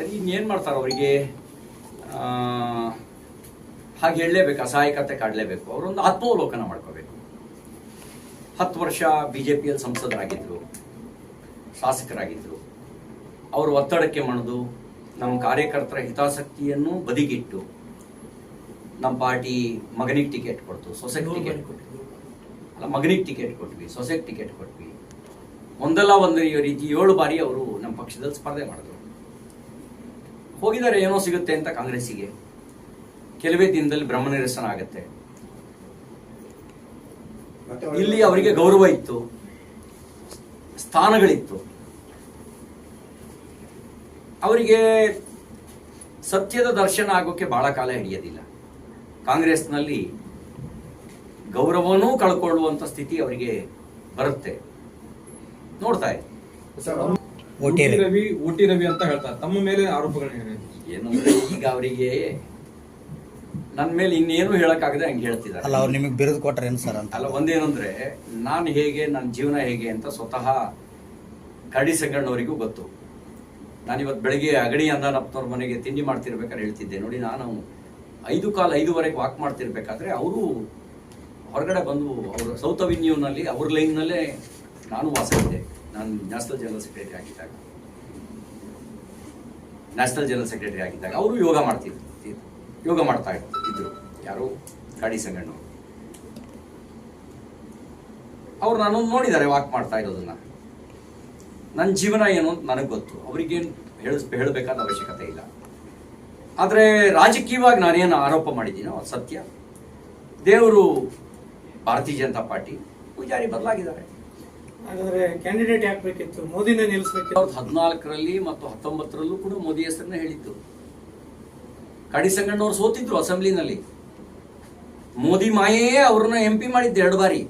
ಸರಿ ಇನ್ನೇನು ಮಾಡ್ತಾರೆ ಅವರಿಗೆ? ಹಾಗೆ ಹೇಳಲೇಬೇಕು ಅಸಹಾಯಕತೆ ಕಾಡಲೇಬೇಕು. ಅವರೊಂದು ಆತ್ಮಾವಲೋಕನ ಮಾಡ್ಕೋಬೇಕು. ಹತ್ತು ವರ್ಷ ಬಿ ಜೆ ಪಿಯಲ್ಲಿ ಸಂಸದರಾಗಿದ್ದರು ಶಾಸಕರಾಗಿದ್ದರು ಅವರು ಒತ್ತಡಕ್ಕೆ ಮಣಿದು ನಮ್ಮ ಕಾರ್ಯಕರ್ತರ ಹಿತಾಸಕ್ತಿಯನ್ನು ಬದಿಗಿಟ್ಟು ನಮ್ಮ ಪಾರ್ಟಿ ಮಗನಿಗೆ ಟಿಕೆಟ್ ಕೊಡ್ತು ಸೊಸೆಗೆ ಟಿಕೆಟ್ ಕೊಟ್ವಿ. ಅಲ್ಲ ಮಗನಿಗೆ ಟಿಕೆಟ್ ಕೊಟ್ವಿ ಸೊಸೆಗೆ ಟಿಕೆಟ್ ಕೊಟ್ವಿ. ಒಂದಲ್ಲ ಒಂದು ರೀತಿ ಏಳು ಬಾರಿ ಅವರು ನಮ್ಮ ಪಕ್ಷದಲ್ಲಿ ಸ್ಪರ್ಧೆ ಮಾಡಿದ್ರು. ಹೋಗಿದ್ದಾರೆ ಏನೋ ಸಿಗುತ್ತೆ ಅಂತ ಕಾಂಗ್ರೆಸ್ಸಿಗೆ. ಕೆಲವೇ ದಿನದಲ್ಲಿ ಬ್ರಹ್ಮನಿರಸನ ಆಗತ್ತೆ ಇಲ್ಲಿ ಅವರಿಗೆ ಗೌರವ ಇತ್ತು. ಸ್ಥಾನಗಳಿತ್ತು. ಅವರಿಗೆ ಸತ್ಯದ ದರ್ಶನ ಆಗೋಕೆ ಬಹಳ ಕಾಲ ಹಿಡಿಯೋದಿಲ್ಲ. ಕಾಂಗ್ರೆಸ್ನಲ್ಲಿ ಗೌರವನೂ ಕಳ್ಕೊಳ್ಳುವಂತ ಸ್ಥಿತಿ ಅವರಿಗೆ ಬರುತ್ತೆ. ನೋಡ್ತಾ ಇದೆ ಓಟಿ ರವಿ. ಓಟಿ ರವಿ ಅಂತ ಹೇಳ್ತಾರೆ. ತಮ್ಮ ಮೇಲೆ ಆರೋಪಗಳೇನಿವೆ ಏನಂದ್ರೆ ಈಗ ಅವರಿಗೆ ನನ್ನ ಮೇಲೆ ಇನ್ನೇನು ಹೇಳಕ್ಕಾಗದೆ ಹಂಗೆ ಹೇಳ್ತಿದ್ದಾರೆ. ಅಲ್ಲ ಅವ್ರು ನಿಮಗೆ ಬಿರುದು ಕೊಟ್ರೆ ಏನು ಸರ್ ಅಂತ? ಅಲ್ಲ ಒಂದೇನಂದ್ರೆ ನಾನು ಹೇಗೆ ನನ್ನ ಜೀವನ ಹೇಗೆ ಅಂತ ಸ್ವತಃ ಗಡಿ ಸಂಗಣ್ಣವರಿಗೂ ಗೊತ್ತು. ನಾನು ಇವತ್ತು ಬೆಳಗ್ಗೆ ಅಗಡಿ ಅಂದಾನಪ್ಪನವ್ರ ಮನೆಗೆ ತಿಂಡಿ ಮಾಡ್ತಿರ್ಬೇಕಾದ್ರೆ ಹೇಳ್ತಿದ್ದೆ. ನೋಡಿ ನಾನು ಐದು ಕಾಲ ಐದುವರೆಗೆ ವಾಕ್ ಮಾಡ್ತಿರ್ಬೇಕಾದ್ರೆ ಅವರು ಹೊರಗಡೆ ಬಂದು ಅವರು ಸೌತ್ ಅವಿನ್ಯೂನಲ್ಲಿ ಅವ್ರ ಲೈನ್ನಲ್ಲೇ ನಾನು ವಾಸ ಇದ್ದೆ ನಾನು ನ್ಯಾಷನಲ್ ಜನರಲ್ ಸೆಕ್ರೆಟರಿ ಆಗಿದ್ದಾಗ ನ್ಯಾಷನಲ್ ಜನರಲ್ ಸೆಕ್ರೆಟರಿ ಆಗಿದ್ದಾಗ ಅವರು ಯೋಗ ಮಾಡ್ತಿದ್ರು, ಯೋಗ ಮಾಡ್ತಾ ಇದ್ರು. ಯಾರು ಗಾಡಿ ಸಂಗಣ್ಣವರು. ಅವ್ರು ನಾನು ನೋಡಿದ್ದಾರೆ ವಾಕ್ ಮಾಡ್ತಾ ಇರೋದನ್ನ. ನನ್ನ ಜೀವನ ಏನು ಅಂತ ನನಗೆ ಗೊತ್ತು. ಅವರಿಗೇನು ಹೇಳಿಸ್ ಹೇಳಬೇಕಾದ ಅವಶ್ಯಕತೆ ಇಲ್ಲ. ಆದರೆ ರಾಜಕೀಯವಾಗಿ ನಾನೇನು ಆರೋಪ ಮಾಡಿದ್ದೀನೋ, ಅದು ಸತ್ಯ. ದೇವರು ಭಾರತೀಯ ಜನತಾ ಪಾರ್ಟಿ, ಪೂಜಾರಿ ಬದಲಾಗಿದ್ದಾರೆ. ಹಾಗಾದ್ರೆ ಕ್ಯಾಂಡಿಡೇಟ್ ಹಾಕ್ಬೇಕಿತ್ತು ಮೋದಿನ ನಿಲ್ಲಿಸ್ಬೇಕಿತ್ತು. ಹದಿನಾಲ್ಕರಲ್ಲಿ ಮತ್ತು ಹತ್ತೊಂಬತ್ತರಲ್ಲೂ ಕೂಡ ಮೋದಿ ಹೆಸರನ್ನ ಹೇಳಿದ್ದು ಸಂಗಣ್ಣ ಸಂಗಣ್ಣವ್ರು ಸೋತಿದ್ರು ಅಸೆಂಬ್ಲಿನಲ್ಲಿ. ಮೋದಿ ಮಾಯೆಯೇ ಅವ್ರನ್ನ ಎಂ ಪಿ ಮಾಡಿದ್ದು ಎರಡು ಬಾರಿ.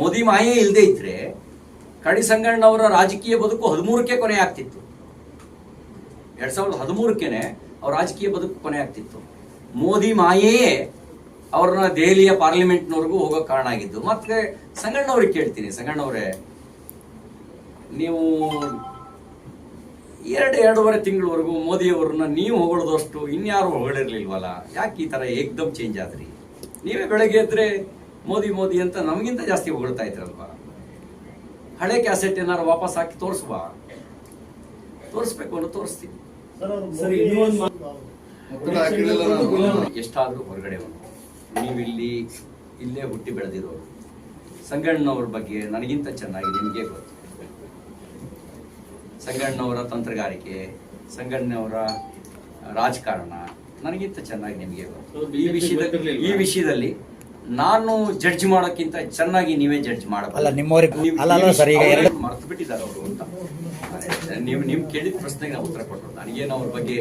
ಮೋದಿ ಮಾಯೆ ಇಲ್ಲದೆ ಇದ್ರೆ ಕಡಿ ಸಂಗಣ್ಣವರ ರಾಜಕೀಯ ಬದುಕು ಹದಿಮೂರಕ್ಕೆ ಕೊನೆ ಆಗ್ತಿತ್ತು. ಎರಡ್ ಸಾವಿರದ ಹದಿಮೂರಕ್ಕೆ ಅವ್ರ ರಾಜಕೀಯ ಬದುಕು ಕೊನೆ ಆಗ್ತಿತ್ತು. ಮೋದಿ ಮಾಯೆಯೇ ಅವ್ರನ್ನ ದೆಹಲಿಯ ಪಾರ್ಲಿಮೆಂಟ್ನವರೆಗೂ ಹೋಗೋಕೆ ಕಾರಣ ಆಗಿದ್ದು. ಮತ್ತೆ ಸಂಗಣ್ಣವ್ರಿಗೆ ಕೇಳ್ತೀನಿ. ಸಂಗಣ್ಣವರೇ ನೀವು ಎರಡು ಎರಡೂವರೆ ತಿಂಗಳವರೆಗೂ ಮೋದಿಯವರನ್ನ ನೀವು ಹೊಗಳದಷ್ಟು ಇನ್ಯಾರು ಹೊಗಳಿರ್ಲಿಲ್ವಲ್ಲ? ಯಾಕೆ ಈ ಥರ ಏಕ್ದಮ್ ಚೇಂಜ್ ಆದ್ರಿ? ನೀವೇ ಬೆಳಗ್ಗೆ ಎದ್ರೆ ಮೋದಿ ಮೋದಿ ಅಂತ ನಮಗಿಂತ ಜಾಸ್ತಿ ಹೊಗಳ್ತಾ ಇದ್ರಲ್ವಾ? ಹಳೆ ಕ್ಯಾಸೆಟ್ ಏನಾರು ವಾಪಸ್ ಹಾಕಿ ತೋರಿಸುವ? ತೋರಿಸ್ಬೇಕು ಅಂದ್ರೆ ತೋರಿಸ್ತೀನಿ. ಎಷ್ಟಾದ್ರೂ ಹೊರಗಡೆ ನೀವಿಲ್ಲಿ ಇಲ್ಲೇ ಹುಟ್ಟಿ ಬೆಳೆದಿರೋರು ಸಂಗಣ್ಣವ್ರ ಬಗ್ಗೆ ನನಗಿಂತ ಚೆನ್ನಾಗಿ ನಿಮಗೆ ಗೊತ್ತು. ಸಂಗಣ್ಣವರ ತಂತ್ರಗಾರಿಕೆ ಸಂಗಣ್ಣವರ ರಾಜಕಾರಣ ನನಗಿಂತ ಚೆನ್ನಾಗಿ ನಿಮಗೆ ಗೊತ್ತು. ಈ ವಿಷಯದಲ್ಲಿ ಈ ವಿಷಯದಲ್ಲಿ ನಾನು ಜಡ್ಜ್ ಮಾಡೋಕ್ಕಿಂತ ಚೆನ್ನಾಗಿ ನೀವೇ ಜಡ್ಜ್ ಮಾಡಬಹುದು ಅಲ್ಲ, ನಿಮ್ಮವ್ರಿಗೆ- ಅಲ್ಲ, ಅಲ್ಲ ಸರ್, ಈಗ ಎರಡು- ಮರ್ತು ಬಿಟ್ಟಿದ್ದಾರೆ ಅವರು ಅಂತ. ನೀವು ನೀವು ಕೇಳಿದ ಪ್ರಶ್ನೆಗೆ ನಾವು ಉತ್ತರ ಕೊಟ್ಟರು ನನಗೇನು ಅವ್ರ ಬಗ್ಗೆ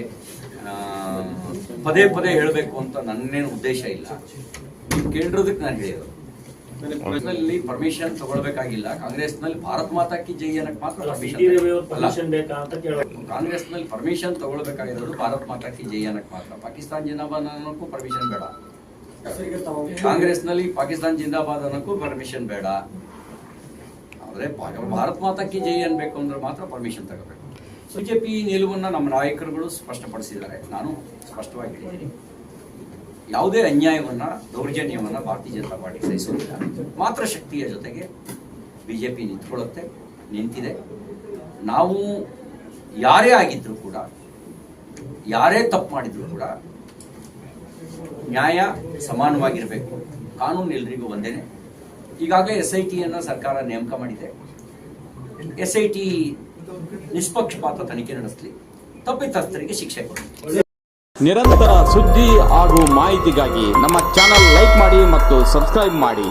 ಆ, ಪದೇ ಪದೇ ಹೇಳಬೇಕು ಅಂತ ನನ್ನೇನು ಉದ್ದೇಶ ಇಲ್ಲ. ಕೇಳಿರೋದಕ್ಕೆ ನಾನು ಹೇಳಿರೋದು. ಕಾಂಗ್ರೆಸ್ನಲ್ಲಿ ಪರ್ಮಿಷನ್ ತಗೊಳ್ಬೇಕಾಗಿಲ್ಲ. ಕಾಂಗ್ರೆಸ್ನಲ್ಲಿ ಭಾರತ್ ಮಾತಾ ಕಿ ಜೈ ಅನ್ನಕ್ಕೆ ಮಾತ್ರ ಕಾಂಗ್ರೆಸ್ನಲ್ಲಿ ಪರ್ಮಿಷನ್ ಪರ್ಮಿಷನ್ ಅಂತ ಕೇಳೋದು. ಕಾಂಗ್ರೆಸ್ನಲ್ಲಿ ಪರ್ಮಿಷನ್ ತಗೊಳ್ಬೇಕಾಗಿರೋದು ಭಾರತ್ ಮಾತಾ ಕಿ ಜೈ ಅನ್ನಕ್ಕೆ ಮಾತ್ರ. ಪಾಕಿಸ್ತಾನ್ ಜಿಂದಾಬಾದ್ ಅನ್ನೋಕ್ಕೂ ಪರ್ಮಿಷನ್ ಬೇಡ. ಕಾಂಗ್ರೆಸ್ನಲ್ಲಿ ಪಾಕಿಸ್ತಾನ್ ಜಿಂದಾಬಾದ್ ಅನ್ನೋಕ್ಕೂ ಪರ್ಮಿಷನ್ ಬೇಡ. ಆದ್ರೆ ಭಾರತ್ ಮಾತಾ ಕಿ ಜೈ ಅನ್ಬೇಕು ಅಂದ್ರೆ ಮಾತ್ರ ಪರ್ಮಿಷನ್ ತಗೋಬೇಕು. ಬಿಜೆಪಿ ನಿಲುವನ್ನು ನಮ್ಮ ನಾಯಕರುಗಳು ಸ್ಪಷ್ಟಪಡಿಸಿದ್ದಾರೆ. ನಾನು ಸ್ಪಷ್ಟವಾಗಿ ಹೇಳಿದ್ದೀನಿ ಯಾವುದೇ ಅನ್ಯಾಯವನ್ನ, ದೌರ್ಜನ್ಯವನ್ನ ಭಾರತೀಯ ಜನತಾ ಪಾರ್ಟಿ ಸಹಿಸುವುದಿಲ್ಲ. ಮಾತ್ರ ಶಕ್ತಿಯ ಜೊತೆಗೆ ಬಿಜೆಪಿ ನಿಂತ್ಕೊಳ್ಳುತ್ತೆ, ನಿಂತಿದೆ. ನಾವು ಯಾರೇ ಆಗಿದ್ರು ಕೂಡ, ಯಾರೇ ತಪ್ಪು ಮಾಡಿದ್ರು ಕೂಡ ನ್ಯಾಯ ಸಮಾನವಾಗಿರಬೇಕು. ಕಾನೂನು ಎಲ್ರಿಗೂ ಒಂದೇನೆ. ಈಗಾಗಲೇ ಎಸ್ ಐ ಟಿಯನ್ನು ಸರ್ಕಾರ ನೇಮಕ ಮಾಡಿದೆ. ಎಸ್ ಟಿ ನಿಷ್ಪಕ್ಷಪಾತ ತನಿಖೆ ನಡೆಸಲಿ. ತಪ್ಪಿತಸ್ಥರಿಗೆ ಶಿಕ್ಷೆ ನಿರಂತರ ಸುದ್ದಿ ಹಾಗೂ ಮಾಹಿತಿಗಾಗಿ ನಮ್ಮ ಚಾನಲ್ ಲೈಕ್ ಮಾಡಿ ಮತ್ತು ಸಬ್ಸ್ಕ್ರೈಬ್ ಮಾಡಿ.